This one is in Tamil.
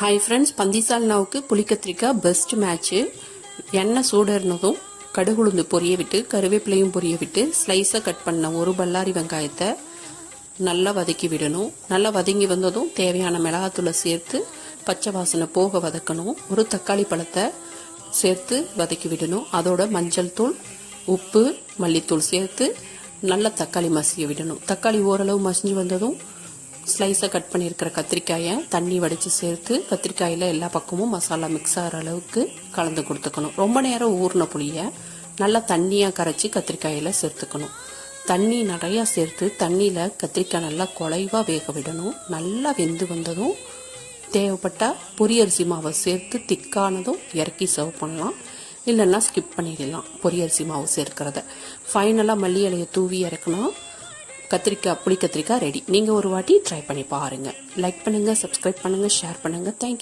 ஹாய் ஃப்ரெண்ட்ஸ் பந்திசால்னாவுக்கு புளிக்கத்திரிக்காய் பெஸ்ட் மேட்ச்சு எண்ணெய் சூடர்னதும் கடுகுளுந்து பொரிய விட்டு கருவேப்பிலையும் பொரிய விட்டு ஸ்லைஸாக கட் பண்ண ஒரு பல்லாரி வெங்காயத்தை நல்லா வதக்கி விடணும். நல்லா வதங்கி வந்ததும் தேவையான மிளகாத்தூளை சேர்த்து பச்சை வாசனை போக வதக்கணும். ஒரு தக்காளி பழத்தை சேர்த்து வதக்கி விடணும். அதோட மஞ்சள் தூள் உப்பு மல்லித்தூள் சேர்த்து நல்லா தக்காளி மசிய விடணும். தக்காளி ஓரளவு மசிஞ்சு வந்ததும் ஸ்லைஸாக கட் பண்ணியிருக்கிற கத்திரிக்காயை தண்ணி வடித்து சேர்த்து கத்திரிக்காயில் எல்லா பக்கமும் மசாலா மிக்ஸ் ஆகிற அளவுக்கு கலந்து கொடுத்துக்கணும். ரொம்ப நேரம் ஊறின புளியை நல்லா தண்ணியாக கரைச்சி கத்திரிக்காயில் சேர்த்துக்கணும். தண்ணி நிறையா சேர்த்து தண்ணியில் கத்திரிக்காய் நல்லா குலைவாக வேக விடணும். நல்லா வெந்து வந்ததும் தேவைப்பட்டால் பொரியரிசி மாவை சேர்த்து திக்கானதும் இறக்கி சர்வ் பண்ணலாம். இல்லைன்னா ஸ்கிப் பண்ணிடலாம் பொரியரிசி மாவு சேர்க்கிறத. ஃபைனலாக மல்லி இலையை தூவி இறக்கணும். கத்திரிக்காய் புளி கத்திரிக்காய் ரெடி நீங்கள் ஒரு வாட்டி ட்ரை பண்ணி பாருங்கள் லைக் பண்ணுங்கள் சப்ஸ்கிரைப் பண்ணுங்கள் ஷேர் பண்ணுங்கள் தேங்க்யூ